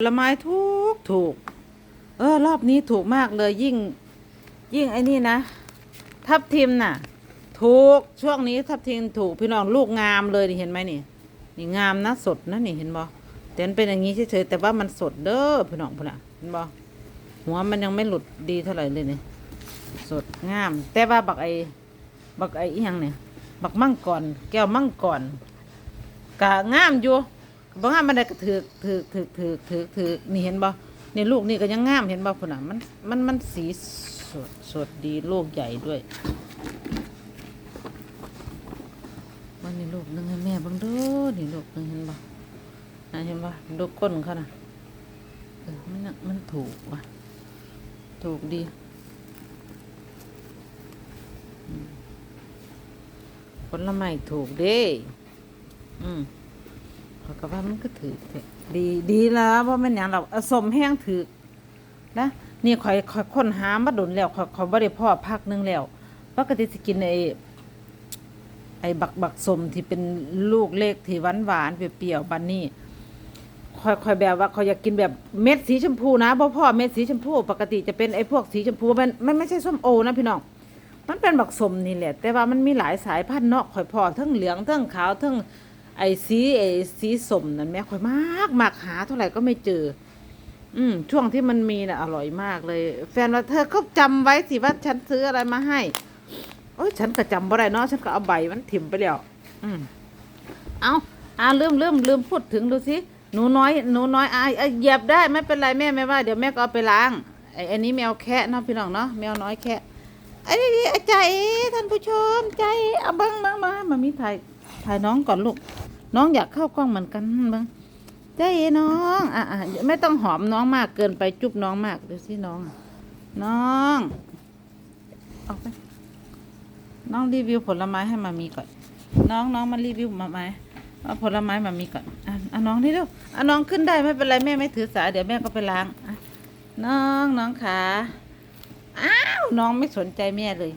ผลไม้ถูกถูก เออ รอบนี้ถูกมากเลยยิ่ง ยิ่งไอ้นี่นะ ทับทิมน่ะ ถูกช่วงนี้ทับทิมถูกพี่น้องลูกงามเลยนี่เห็นไหมนี่นี่งามนะสดนะนี่เห็นบ่แต่มันเป็นอย่างนี้เฉยๆแต่ว่ามันสดเด้อพี่น้องพุ่นน่ะเห็นบ่หัวมันยังไม่หลุดดีเท่าไหร่เลยนี่สดงาม แต่ว่าบักไอบักไออีหยังเนี่ยบักมั่งก่อนแก้วมั่งก่อนกะงามอยู่ บางงามมันได้ก็ถือถือถือถือถือถือนี่เห็นบ่นี่ลูกนี่ก็ยังงามเห็นบ่พุ่นน่ะมันมันมันสีสดสดดีลูกใหญ่ด้วยวันนี้ลูกหนึงให้แม่บังดูนี่ลูกหนึงเห็นบ่นะเห็นบ่ดูก้นเขาน่ะเออมันน่ะมันถูกว่ะถูกดีผลไม้ถูกเด้อืม เขาก็ว่ามันก็ถือดีดีแล้วเพราะมันอย่างเราสมแห้งถือนะนี่ข่อยข่อยค้นหามาดุนแล้วข่อยข่อยบ่ได้พ่อพักนึงแล้วปกติสิกินไอ้ไอ้บักบักสมที่เป็นลูกเล็กที่หวานหวานเปรี้ยวๆบันนี่ค่อยๆแบบว่าเขาอยากกินแบบเม็ดสีชมพูนะเพราะพ่อเม็ดสีชมพูปกติจะเป็นไอ้พวกสีชมพูมันมันไม่ใช่ส้มโอนะพี่น้องมันเป็นบักสมนี่แหละ แต่ว่ามันมีหลายสายพันธุ์เนาะค่อยพอทั้งเหลืองทั้งขาวทั้ง ไอ้สีไอ้สีสมนั่นแม่ค่อยมากมากหาเท่าไหร่ก็ไม่เจอ อืมช่วงที่มันมีน่ะอร่อยมากเลย แฟนว่าเธอก็จำไว้สิว่าฉันซื้ออะไรมาให้โอ้ยฉันก็จำบ่ได้เนาะฉันก็เอาใบมันถิ่มไปแล้วอืมเอาอ่าลืมลืมลืมพูดถึงดูสิหนูน้อยหนูน้อยอ่าอะเหยียบได้ไม่เป็นไรแม่ไม่ว่าเดี๋ยวแม่ก็เอาไปล้างไอ้อันนี้แมวแคะเนาะพี่น้องเนาะแมวน้อยแคะไอ้นี่ไอ้ใจท่านผู้ชมใจเอาบังเบังมามามีถ่าย ถ่ายน้องก่อนลูก น้องอยากเข้ากล้องเหมือนกันเบังใจเอ๋น้องอะอะไม่ต้องหอมน้องมากเกินไปจุ๊บน้องมากดูสิน้อง น้องออกไปน้องรีวิวผลไม้ให้มามีก่อน น้องน้องมารีวิวมาไหมเอาผลไม้มามีก่อนอะอะน้องนี่ดูอะน้องขึ้นได้ไม่เป็นไรแม่ไม่ถือสาเดี๋ยวแม่ก็ไปล้างอะน้องน้องขาอ้าวน้องไม่สนใจแม่เลย